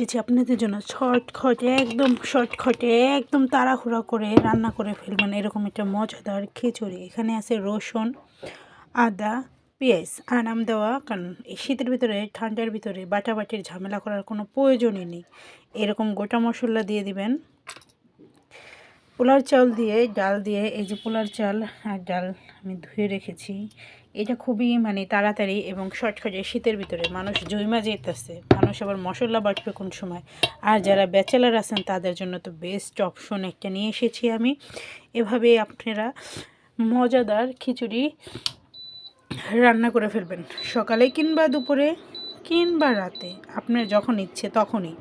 দিচ্ছি আপনাদের জন্য। শর্টখটে একদম শর্টখটে একদম তাড়াহুড়া করে রান্না করে ফেলবেন। এরকম একটা মজাদার খিচুড়ি। এখানে আছে রসুন, আদা, পেঁয়াজ, আনাম দেওয়া। কারণ এই শীতের ভিতরে, ঠান্ডার ভিতরে বাটাবাটির ঝামেলা করার কোনো প্রয়োজনই নেই। এরকম গোটা মশলা দিয়ে দিবেন। পোলার চাল দিয়ে, ডাল দিয়ে, এই যে পোলার চাল আর ডাল আমি ধুয়ে রেখেছি। এটা খুবই মানে তাড়াতাড়ি এবং শর্টকাটে শীতের ভিতরে মানুষ জৈমা যেতেছে মানুষ আবার মশলা বাটবে কোন সময়? আর যারা ব্যাচেলার আছেন, তাদের জন্য তো বেস্ট অপশন একটা নিয়ে এসেছি আমি। এভাবে আপনারা মজাদার খিচুড়ি রান্না করে ফেলবেন। সকালে কিংবা দুপুরে কিংবা রাতে। আপনার যখন ইচ্ছে তখনই।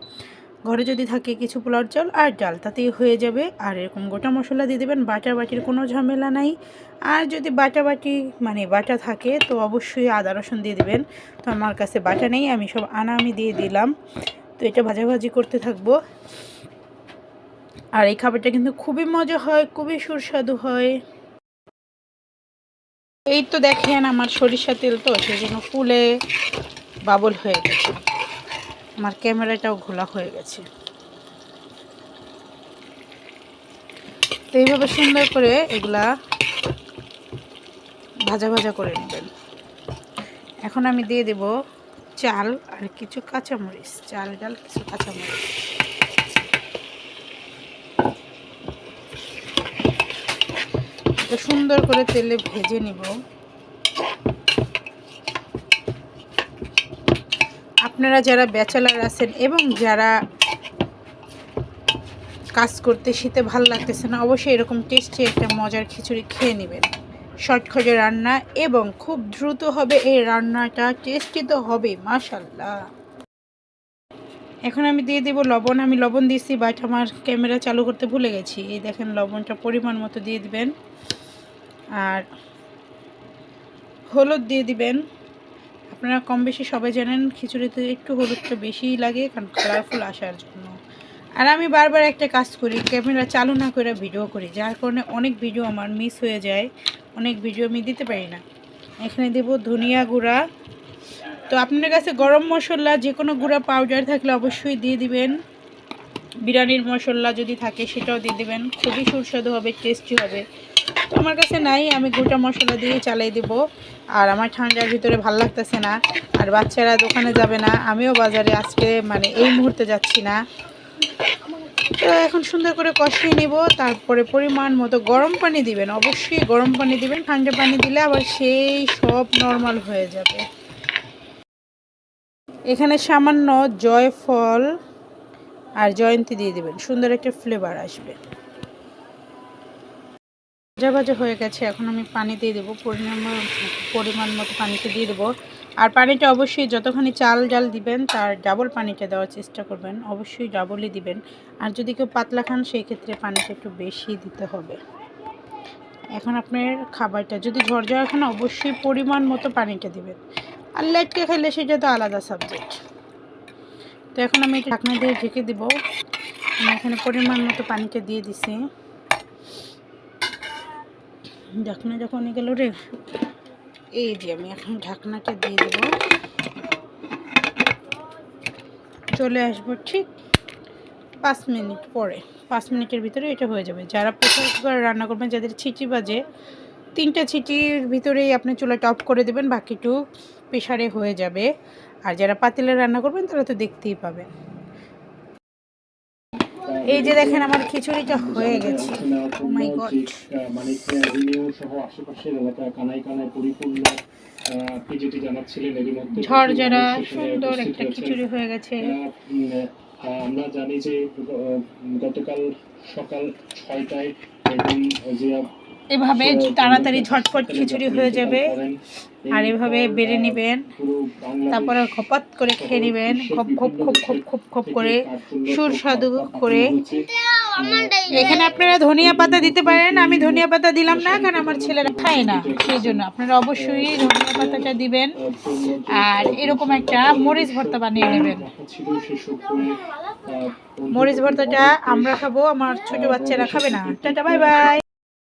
ঘরে যদি থাকে কিছু পোলার চাল আর ডাল, তাতেই হয়ে যাবে। আর এরকম গোটা মশলা দিয়ে দেবেন, বাটা বাটির কোনো ঝামেলা নাই। আর যদি বাটা বাটি মানে বাটা থাকে, তো অবশ্যই আদা রসুন দিয়ে দেবেন। তো আমার কাছে বাটা নেই, আমি সব আনা আমি দিয়ে দিলাম। তো এটা ভাজাভাজি করতে থাকব। আর এই খাবারটা কিন্তু খুবই মজা হয়, খুবই সুস্বাদু হয়। এই তো দেখেন আমার সরিষা তেল তো, সেই জন্য ফুলে বাবল হয়ে গেছে। আমার ক্যামেরাটাও ঘোলা হয়ে গেছে। তো এইভাবে সুন্দর করে এগুলা ভাজা ভাজা করে নেবেন। এখন আমি দিয়ে দেব চাল আর কিছু কাঁচামরিচ, চাল ডাল, কিছু কাঁচামরিচ। সুন্দর করে তেলে ভেজে নিব। আপনারা যারা ব্যাচেলার আছেন এবং যারা কাজ করতে শীতে ভালো লাগতেছে না, অবশ্যই এরকম টেস্টি একটা মজার খিচুড়ি খেয়ে নেবেন। শর্টখটে রান্না এবং খুব দ্রুত হবে এই রান্নাটা, টেস্টি তো হবে মাশাল্লাহ এখন আমি দিয়ে দেব লবণ, আমি লবণ দিয়েছি, বাট আমার ক্যামেরা চালু করতে ভুলে গেছি। এই দেখেন লবণটা পরিমাণ মতো দিয়ে দিবেন। আর হলুদ দিয়ে দিবেন। আপনারা কম বেশি সবাই জানেন খিচুড়িতে একটু হলুদটা বেশিই লাগে, কারণ কালারফুল আসার জন্য। আর আমি বারবার একটা কাজ করি ক্যামেরা চালু না করে ভিডিও করি, যার কারণে অনেক ভিডিও আমার মিস হয়ে যায়, অনেক ভিডিও আমি দিতে পারি না। এখানে দেব ধনিয়া গুঁড়া। তো আপনার কাছে গরম মশলা যে কোনো গুঁড়া পাউডার থাকলে অবশ্যই দিয়ে দিবেন। বিরিয়ানির মশলা যদি থাকে, সেটাও দিয়ে দেবেন। খুবই সুস্বাদু হবে টেস্টি হবে। তো আমার কাছে নাই, আমি গোটা মশলা দিয়ে চালাই দেব। আর আমার ঠান্ডার ভিতরে ভালো লাগতেছে না। আর বাচ্চারা দোকানে যাবে না, আমিও বাজারে আজকে মানে এই মুহূর্তে যাচ্ছি না। তো এখন সুন্দর করে কষিয়ে নেব, তারপরে পরিমাণ মতো গরম পানি দিবেন। অবশ্যই গরম পানি দিবেন, ঠান্ডা পানি দিলে আবার সেই সব নর্মাল হয়ে যাবে। এখানে সামান্য জয়ফল আর জয়ন্তী দিয়ে দিবেন, সুন্দর একটা ফ্লেভার আসবে। ভাজা ভাজা হয়ে গেছে, এখন আমি পানি দিয়ে দেবো, পরিমাণ পরিমাণ মতো পানিতে দিয়ে দেবো। আর পানিটা অবশ্যই যতখানি চাল ডাল দিবেন, তার ডাবল পানিটা দেওয়ার চেষ্টা করবেন, অবশ্যই ডাবলই দিবেন। আর যদি কেউ পাতলা খান, সেই ক্ষেত্রে পানিটা একটু বেশি দিতে হবে। এখন আপনার খাবারটা, যদি ঝরঝরা খান, অবশ্যই পরিমাণ মতো পানিটা দিবেন। আর লাইটকে খেলে সেটা তো আলাদা সাবজেক্ট তো এখন আমি ঢাকনা দিয়ে ঢেকে দেবো। আমি এখানে পরিমাণ মতো পানিটা দিয়ে দিছি। ঢাকনা যখন গেল রে, এই যে আমি এখন ঢাকনাটা দিয়ে দেব। চলে আসব ঠিক পাঁচ মিনিট পরে। পাঁচ মিনিটের ভিতরে এটা হয়ে যাবে। যারা প্রেসার কুকারে রান্না করবেন, যাদের ছিটি বাজে, তিনটা ছিটির ভিতরেই আপনি চুলাটা টপ করে দেবেন বাকিটু প্রেশারে হয়ে যাবে। আর যারা পাতিলে রান্না করবেন, তারা তো দেখতেই পাবেন। এই যে দেখেন আমার খিচুড়িটা হয়ে গেছে। মানে সহ আশেপাশের পরিপূর্ণ জানাচ্ছিলেন সুন্দর একটা খিচুড়ি হয়ে গেছে। আমরা জানি যে গতকাল সকাল ছয়টায় একদিন এভাবে তাড়াতাড়ি ঝটপট খিচুড়ি হয়ে যাবে। আর এভাবে বেড়ে নেবেন। তারপরে খপাত করে খেয়ে নেবেন। খপ খপ খপ খপ খপ খপ করে সুস্বাদু করে। এখানে আপনারা ধনিয়া পাতা দিতে পারেন। আমি ধনিয়া পাতা দিলাম না কারণ আমার ছেলেরা খায় না সেই জন্য। আপনারা অবশ্যই ধনিয়া পাতাটা দিবেন। আর এরকম একটা মরিচ ভর্তা বানিয়ে নেবেন। মরিচ ভর্তাটা আমরা খাব আমার ছোট বাচ্চারা খাবে না। Tata bye bye.